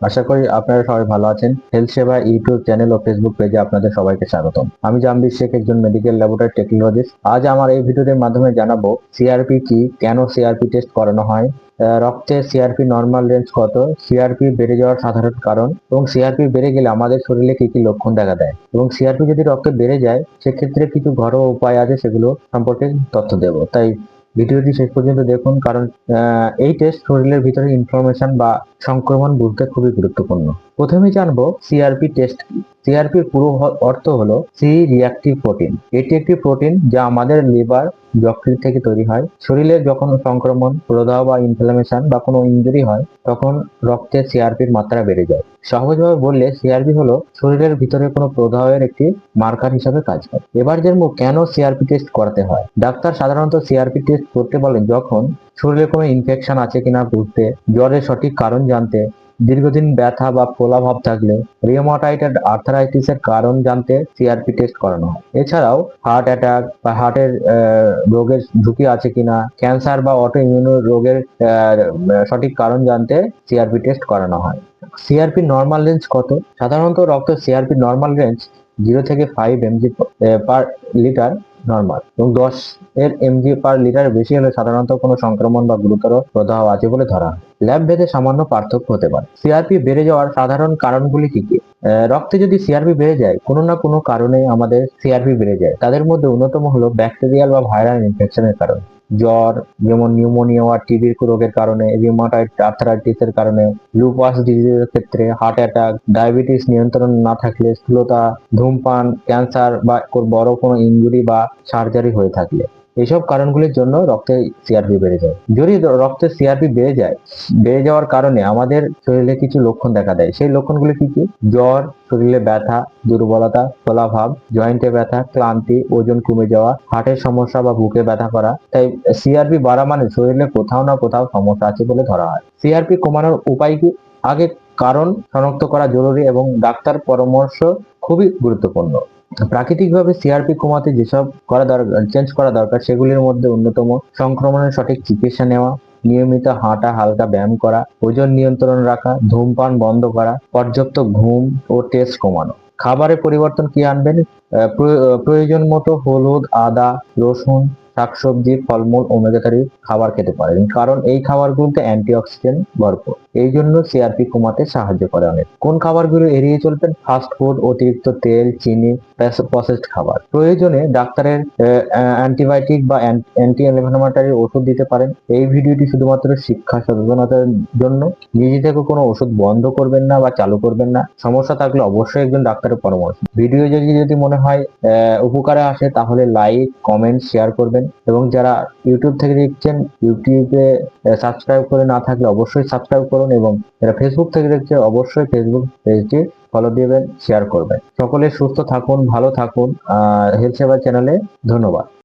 আশা করি আপনারা সবাই ভালো আছেন। হেলথ সেবা ইউটিউব চ্যানেল ও ফেসবুক পেজে আপনাদের সবাইকে স্বাগতম। আমি জামবির শেখ, একজন মেডিকেল ল্যাবরেটরি টেকনোলজিস্ট আজ আমার এই ভিডিওর মাধ্যমে জানাব সিআরপি কি, কেন সিআরপি টেস্ট করানো হয় রক্তে সিআরপি নর্মাল রেঞ্জ কত সিআরপি বেড়ে যাওয়ার সাধারণ কারণ, এবং সিআরপি বেড়ে গেলে আমাদের শরীরে কি কি লক্ষণ দেখা দেয়। এবং সিআরপি যদি রক্তে বেড়ে যায়, সেক্ষেত্রে কিছু ঘরোয়া উপায় আছে, সেগুলো সম্পর্কে তথ্য দেব। তাই ভিডিওটি শেষ পর্যন্ত দেখুন, কারণ এই টেস্ট শরীরের ভিতরে ইনফরমেশন বা সংক্রমণ বুঝতে খুবই গুরুত্বপূর্ণ। প্রথমে জানব সিআরপি টেস্ট কি? সিআরপির পুরো অর্থ হলো সি রিয়াক্টিভ প্রোটিন এটি একটি প্রোটিন যা আমাদের লিভার যকৃৎ থেকে তৈরি হয়। শরীরে যখন সংক্রমণ প্রদাহ বা ইনফ্লামেশন বা কোনো ইনজুরি হয়, তখন রক্তে সিআরপির মাত্রা বেড়ে যায়। সহজভাবে বললে সিআরপি হলো শরীরের ভিতরে কোনো প্রদাহের একটি মার্কার হিসাবে কাজ করে। এবার জানব কেন সিআরপি টেস্ট করাতে হয়। ডাক্তার সাধারণত সিআরপি টেস্ট করতে বলেন যখন শরীরে কোনো ইনফেকশন আছে কিনা বুঝতে, জ্বরের সঠিক কারণ জানতে দীর্ঘদিন ব্যথা বা ফোলাভাব থাকলে রিওমাটাইটেড আর্থারাইটিসের কারণ জানতে সিআরপি টেস্ট করানো হয়। এছাড়াও হার্ট অ্যাটাক বা হার্টের রোগের ঝুঁকি আছে কিনা ক্যান্সার বা অটো ইমিউন রোগের সঠিক কারণ জানতে সিআরপি টেস্ট করানো হয়। সিআরপি নর্মাল রেঞ্জ কত? সাধারণত রক্ত সিআরপি নর্মাল রেঞ্জ জিরো থেকে five MG per litre normal এবং দশ এর এমজি পার লিটার বেশি হলে সাধারণত কোনো সংক্রমণ বা গুরুতর প্রদাহ আছে বলে ধরা হয়। ল্যাব ভেদে সামান্য পার্থক্য হতে পারে। সিআরপি বেড়ে যাওয়ার সাধারণ কারণগুলি কি কি? রক্তে যদি সিআরপি বেড়ে যায়, কোনো না কোনো কারণে আমাদের সিআরপি বেড়ে যায়। তাদের মধ্যে অন্যতম হলো ব্যাকটেরিয়াল বা ভাইরাল ইনফেকশনের কারণে। জ্বর, যেমন নিউমোনিয়া বা টিবির রোগের কারণে রিউমাটয়েড আর্থারাইটিসের কারণে লুপাস ডিজিজের ক্ষেত্রে হার্ট অ্যাটাক ডায়াবেটিস নিয়ন্ত্রণ না থাকলে, স্থূলতা, ধূমপান ক্যান্সার বা বড় কোনো ইঞ্জুরি বা সার্জারি হয়ে থাকলে। এইসব কারণগুলির জন্য রক্তে সিআরপি বেড়ে যায়। যদি রক্তে সিআরপি বেড়ে যায়, বেড়ে যাওয়ার কারণে আমাদের শরীরে কিছু লক্ষণ দেখা দেয়। সেই লক্ষণগুলি কি কি? জ্বর, শরীরে ব্যথা, দুর্বলতা ফোলাভাব জয়েন্টে ব্যথা, ক্লান্তি, ওজন কমে যাওয়া, হার্টের সমস্যা বা বুকে ব্যথা করা। তাই সিআরপি বাড়া মানে শরীরে কোথাও না কোথাও সমস্যা আছে বলে ধরা হয়। সিআরপি কমানোর উপায় কি? আগে কারণ শনাক্ত করা জরুরি এবং ডাক্তার পরামর্শ খুবই গুরুত্বপূর্ণ। প্রাকৃতিকভাবে সিআরপি কমাতে যেসব করা দরকার চেঞ্জ করা দরকার, সেগুলির মধ্যে অন্যতম সংক্রমণের সঠিক চিকিৎসা নেওয়া, নিয়মিত হাঁটা, হালকা ব্যায়াম করা, ওজন নিয়ন্ত্রণ রাখা, ধূমপান বন্ধ করা, পর্যাপ্ত ঘুম ও টেস্ট কমানো। খাবারে পরিবর্তন কি আনবেন? প্রয়োজন মতো হলুদ, আদা, রসুন শাকসবজি, ফলমূল ওমেগা থ্রি খাবার খেতে পারেন কারণ এই খাবারগুলোতে অ্যান্টিঅক্সিডেন্ট ভরপুর। এই জন্য সিআরপি কমাতে সাহায্য করে অনেক। কোন খাবারগুলো এড়িয়ে চলবেন? ফাস্ট ফুড অতিরিক্ত তেল, চিনি প্রসেসড খাবার। প্রয়োজনে ডাক্তারের অ্যান্টিবায়োটিক বা অ্যান্টি ইনফ্লামেটরি ওষুধ দিতে পারেন। এই ভিডিওটি শুধুমাত্র শিক্ষা সচেতনতার জন্য। নিজে থেকে কোনো ওষুধ বন্ধ করবেন না বা চালু করবেন না। সমস্যা থাকলে অবশ্যই একজন ডাক্তারের পরামর্শ। ভিডিও যদি যদি মনে হয় উপকারে আসে, তাহলে লাইক কমেন্ট শেয়ার করবেন। এবং যারা ইউটিউব থেকে দেখছেন, ইউটিউবে সাবস্ক্রাইব করে না থাকলে অবশ্যই সাবস্ক্রাইব করুন এবং যারা ফেসবুক থেকে দেখছে, অবশ্যই ফেসবুক পেজটি ফলো দিবেন শেয়ার করবেন। সকলে সুস্থ থাকুন, ভালো থাকুন হেলথ সেবা চ্যানেলে ধন্যবাদ।